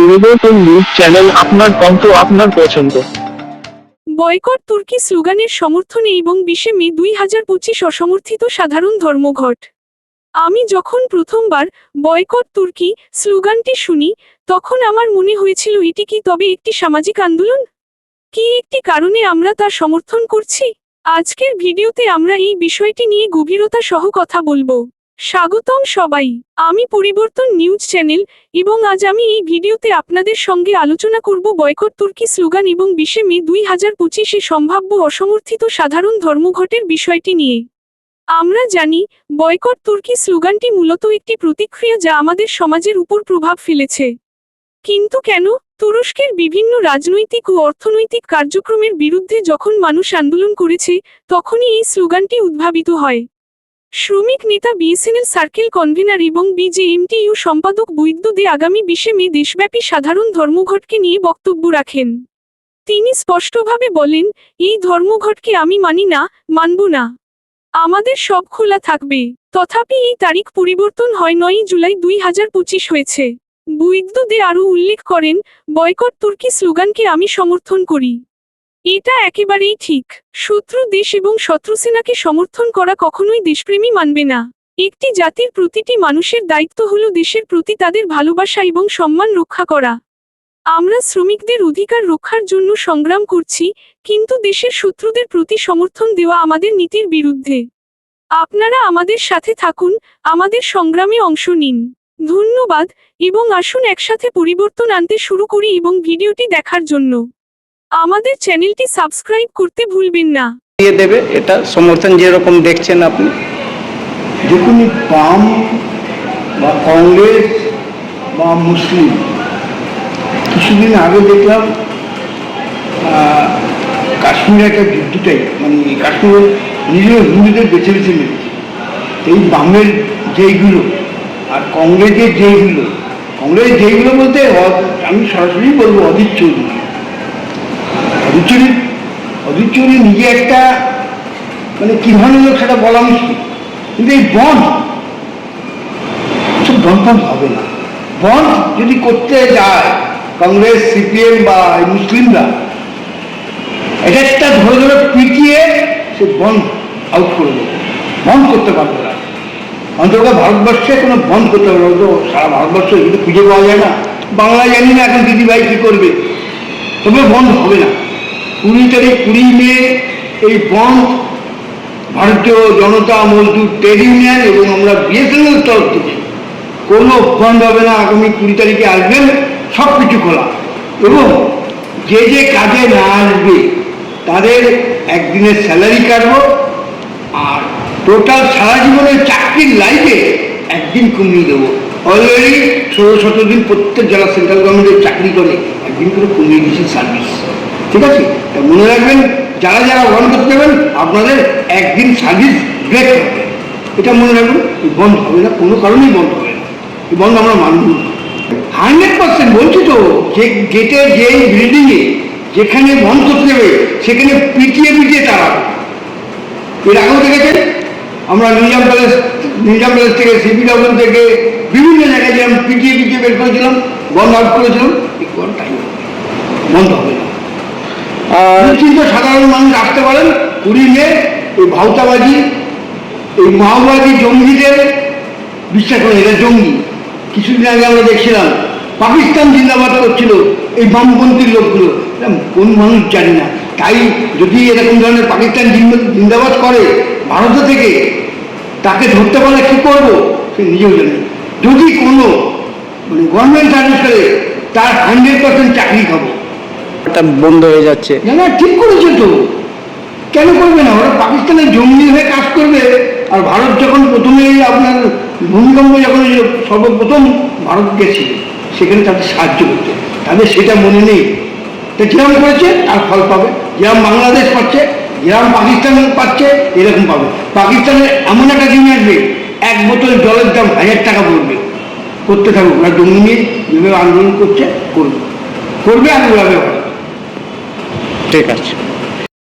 পরিবর্তন news channel আপনার কণ্ঠ, আপনার পছন্দ। বয়কট তুর্কি স্লোগানের সমর্থনে এবং বিশে মে দুই হাজার পঁচিশ অসমর্থিত সাধারণ ধর্মঘট। আমি যখন প্রথমবার বয়কট তুর্কি স্লোগানটি শুনি, তখন আমার মনে হয়েছিল এটি কি তবে একটি সামাজিক আন্দোলন? কি একটি কারণে আমরা তা সমর্থন করছি? আজকের ভিডিওতে আমরা এই বিষয়টি নিয়ে গভীরতা সহ কথা বলব। স্বাগতম সবাই। আমি পরিবর্তন নিউজ চ্যানেল এবং আজ আমি এই ভিডিওতে আপনাদের সঙ্গে আলোচনা করব বয়কট তুর্কি স্লোগান এবং বিশে মে দুই হাজার পঁচিশে সম্ভাব্য অসমর্থিত সাধারণ ধর্মঘটের বিষয়টি নিয়ে। আমরা জানি, বয়কট তুর্কি স্লোগানটি মূলত একটি প্রতিক্রিয়া যা আমাদের সমাজের উপর প্রভাব ফেলেছে। কিন্তু কেন? তুরস্কের বিভিন্ন রাজনৈতিক ও অর্থনৈতিক কার্যক্রমের বিরুদ্ধে যখন মানুষ আন্দোলন করেছে, তখনই এই স্লোগানটি উদ্ভাবিত হয়। শ্রমিক নেতা বিএসএনএল সার্কেল কনভেনার এবং বিজেএমটিইউ সম্পাদক বৈদ্য দে আগামী বিশে মে দেশব্যাপী সাধারণ ধর্মঘটকে নিয়ে বক্তব্য রাখেন। তিনি স্পষ্টভাবে বলেন, এই ধর্মঘটকে আমি মানি না, মানব না। আমাদের সব খোলা থাকবে। তথাপি এই তারিখ পরিবর্তন হয় নয়ই জুলাই দুই হাজার পঁচিশ হয়েছে। বৈদ্য দে আরও উল্লেখ করেন, বয়কট তুর্কি স্লোগানকে আমি সমর্থন করি। এটা একেবারেই ঠিক। শত্রু দেশ এবং শত্রুসেনাকে সমর্থন করা কখনোই দেশপ্রেমী মানবে না। একটি জাতির প্রতিটি মানুষের দায়িত্ব হল দেশের প্রতি তাদের ভালোবাসা এবং সম্মান রক্ষা করা। আমরা শ্রমিকদের অধিকার রক্ষার জন্য সংগ্রাম করছি, কিন্তু দেশের শত্রুদের প্রতি সমর্থন দেওয়া আমাদের নীতির বিরুদ্ধে। আপনারা আমাদের সাথে থাকুন, আমাদের সংগ্রামে অংশ নিন। ধন্যবাদ, এবং আসুন একসাথে পরিবর্তন আনতে শুরু করি এবং ভিডিওটি দেখার জন্য। আমাদের চ্যানেলটি সাবস্ক্রাইব করতে ভুলবেন না। দিয়ে দেবে এটা সমর্থন যেরকম দেখছেন আপনি। দেখুন এই বাম বা কংগ্রেস বা মুসলিম কিছুদিন আগে দেখলাম আহ, কাশ্মীরে একটা যুদ্ধটাই মানে কাশ্মীর নিজের হিন্দুদের বেছে বেছে মেরেছে এই বামের যেইগুলো আর কংগ্রেসের যেইগুলো কংগ্রেস যেইগুলো বলতে আমি সরাসরি বলব অজিত চৌধুরী। অজিত চৌধুরী নিজে একটা মানে কি ধরনের লোক সেটা বলা মুশকিল। কিন্তু এই বন সব বন্ধ বন্ধ হবে না। বন যদি করতে যায়, কংগ্রেস, সিপিএম বা মুসলিমরা এটা একটা ধরে ধরে পিটিয়ে সে বন্ধ আউট করে দেবে। বন্ধ করতে পারবে না। অন্তত ভারতবর্ষে কোনো বন্ধ করতে পারবে। তো সারা ভারতবর্ষে কিন্তু খুঁজে পাওয়া যায় না। বাংলা জানি না এখন দিদিভাই কী করবে। তবে বন্ধ হবে না। কুড়ি তারিখ কুড়ি মে এই বন্ধ ভারতীয় জনতা মজদুর ট্রেড ইউনিয়ন এবং আমরা বিএসএনএল তরফ থেকে কোনো বন্ধ হবে না, আগামী কুড়ি তারিখে আসবেন সব কিছু খোলা। এবং যে যে কাজে না আসবে, তাদের একদিনের স্যালারি কাটবো, আর টোটাল সারা জীবনের চাকরির লাইফে একদিন কমিয়ে দেবো। অলরেডি ষোলো সতেরো দিন প্রত্যেক জেলা সেন্ট্রাল গভর্নমেন্টের চাকরি করে, একদিন করে কমিয়ে দিয়েছে সার্ভিস ঠিক আছে? মনে রাখবেন, যারা যারা বন্ধ করতে দেবেন আপনাদের একদিন সার্ভিস ব্রেক হবে। এটা মনে রাখবেন বন্ধ হবে না, কোনো কারণেই বন্ধ হবে না। বন্ধ আমরা মানব হান্ড্রেড পার্সেন্ট বলছি তো, যে গেটে যে বিল্ডিংয়ে যেখানে বন্ধ করতে দেবে সেখানে পিটিয়ে পিটিয়ে তারা এর আগেও দেখেছেন? আমরা নিজাম প্যালেস নিজাম প্যালেস থেকে সিপি ডাব্লিউ থেকে বিভিন্ন জায়গায় যেরকম পিটিয়ে পিটিয়ে বের করেছিলাম, বন্ধ আউট করেছিলাম, এই কোনো টাইম বন্ধ হবে না। সাধারণ মানুষ আসতে পারেন। কুড়ি মে, এই ভাওতাবাজি, এই মাওবাদী জঙ্গিদের, বিশ্বাস করেন এটা জঙ্গি। কিছুদিন আগে আমরা দেখছিলাম, পাকিস্তান জিন্দাবাদ করছিল এই বামপন্থীর লোকগুলো। কোন মানুষ জানি না। তাই যদি এরকম ধরনের পাকিস্তান জিন্দ- জিন্দাবাদ করে ভারত থেকে, তাকে ধরতে পারলে কী করব, সে নিজেও জানে যদি কোনো মানে গভর্নমেন্ট সার্ভিস করে, তার হান্ড্রেড পার্সেন্ট চাকরি খাব বন্ধ হয়ে যাচ্ছে। না না, ঠিক করেছে তো। কেন করবে না? ওরা পাকিস্তানের জঙ্গি হয়ে কাজ করবে। আর ভারত যখন প্রথমে আপনার ভূমিকম্প যখন সর্বপ্রথম ভারত গেছিল সেখানে তাদের সাহায্য করতে। তাদের সেটা মনে নেই। তো যেরকম করেছে, তার ফল পাবে। যেরকম বাংলাদেশ পাচ্ছে, যেরকম পাকিস্তান পাচ্ছে, এরকম পাবে। পাকিস্তানের এমন একটা দিন আসবে, এক বোতল জলের দাম হাজার টাকা পড়বে। করতে থাকুক, ওরা জঙ্গি নিয়ে আন্দোলন করছে, করবে। করবে আর ওরা ঠিক আছে।